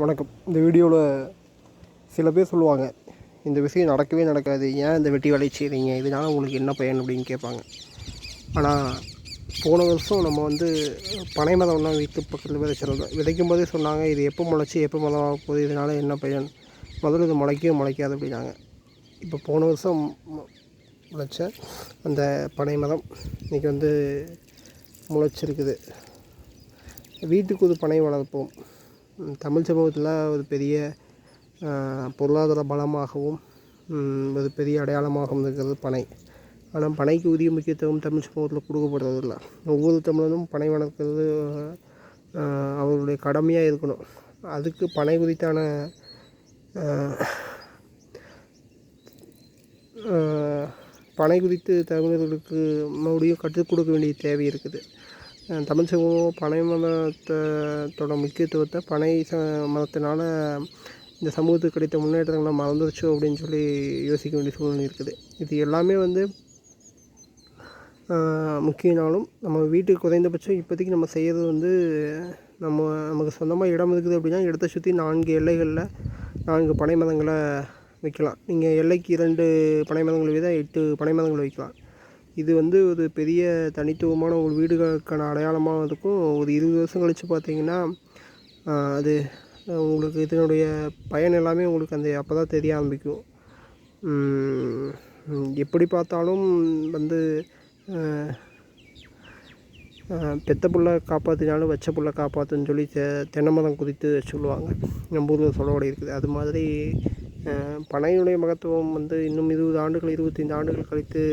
வணக்கம். இந்த வீடியோவில் சில பேர் சொல்லுவாங்க இந்த விஷயம் நடக்கவே நடக்காது ஏன் இந்த வெட்டி வேலையை செய்கிறீங்க இதனால் உங்களுக்கு என்ன பயன் அப்படின்னு கேட்பாங்க. ஆனால் போன வருஷம் நம்ம வந்து பனை மதம்லாம் வீட்டு பக்கத்தில் விதைச்சிருந்தோம் விதைக்கும் போதே சொன்னாங்க இது எப்போ முளைச்சி எப்போ மதம் ஆக போகுது இதனால் என்ன பயன்? முதல்ல இது முளைக்கவே முளைக்காது அப்படின்னாங்க. இப்போ போன வருஷம் முளைச்ச அந்த பனை மதம் இன்றைக்கி வந்து முளைச்சிருக்குது. வீட்டுக்கு ஒரு பனை வளர்ப்போம். தமிழ் சமூகத்தில் ஒரு பெரிய பொருளாதார பலமாகவும் ஒரு பெரிய அடையாளமாகவும் இருக்கிறது பனை. ஆனால் பனைக்கு உரிய முக்கியத்துவம் தமிழ் சமூகத்தில் கொடுக்கப்படுறதில்ல. ஒவ்வொரு தமிழனும் பனை வளர்க்கிறது அவர்களுடைய கடமையாக இருக்கணும். அதுக்கு பனை குறித்தான பனை குறித்து தமிழர்களுக்கு மறுபடியும் கற்றுக் கொடுக்க வேண்டிய தேவை இருக்குது. தமிழ் சமூகம் பனை மதத்தோட முக்கியத்துவத்தை பனை ச மதத்தினால் இந்த சமூகத்துக்கு கிடைத்த முன்னேற்றங்களை மறந்துருச்சு அப்படின்னு சொல்லி யோசிக்க வேண்டிய சூழ்நிலை இருக்குது. இது எல்லாமே வந்து முக்கியனாலும் நம்ம வீட்டுக்கு குறைந்தபட்சம் இப்போதைக்கு நம்ம செய்கிறது வந்து நம்ம நமக்கு சொந்தமாக இடம் இருக்குது அப்படின்னா இடத்த சுற்றி நான்கு எல்லைகளில் நான்கு பனை மரங்களை வைக்கலாம். நீங்கள் எல்லைக்கு இரண்டு பனை மதங்கள் வீதம் எட்டு பனை மதங்கள் வைக்கலாம். இது வந்து ஒரு பெரிய தனித்துவமான ஒரு வீடுகளுக்கான அடையாளமாக இருக்கும். ஒரு இருபது வருஷம் கழித்து பார்த்தீங்கன்னா அது உங்களுக்கு இதனுடைய பயன் எல்லாமே உங்களுக்கு அந்த அப்போ தான் தெரிய ஆரம்பிக்கும். எப்படி பார்த்தாலும் வந்து பெத்த புள்ள காப்பாற்றினாலும் வச்ச புள்ள காப்பாற்றுன்னு சொல்லி தெ தென்னை மரம் குறித்து சொல்லுவாங்க. நம்ம ஊரில் சொல்லோட இருக்குது. அது மாதிரி பனையினுடைய பனையுடைய மகத்துவம் வந்து இன்னும் இருபது ஆண்டுகள் இருபத்தைந்து ஆண்டுகள் கழித்து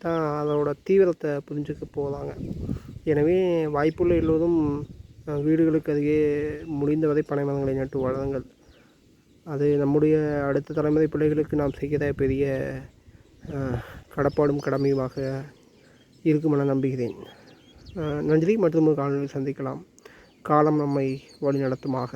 தான் அதோட தீவிரத்தை புரிஞ்சுக்க போகிறாங்க எனவே வாய்ப்புள்ள எல்லோரும் வீடுகளுக்கு அருகே முடிந்தவரை பனை மரங்களை நட்டு வளருங்கள். அது நம்முடைய அடுத்த தலைமுறை பிள்ளைகளுக்கு நாம் செய்கிற பெரிய கடப்பாடும் கடமையுமாக இருக்கும் என நம்புகிறேன். நன்றி. மற்றும் ஒரு காணொலியில் சந்திக்கலாம். காலம் நம்மை வழிநடத்துமாக.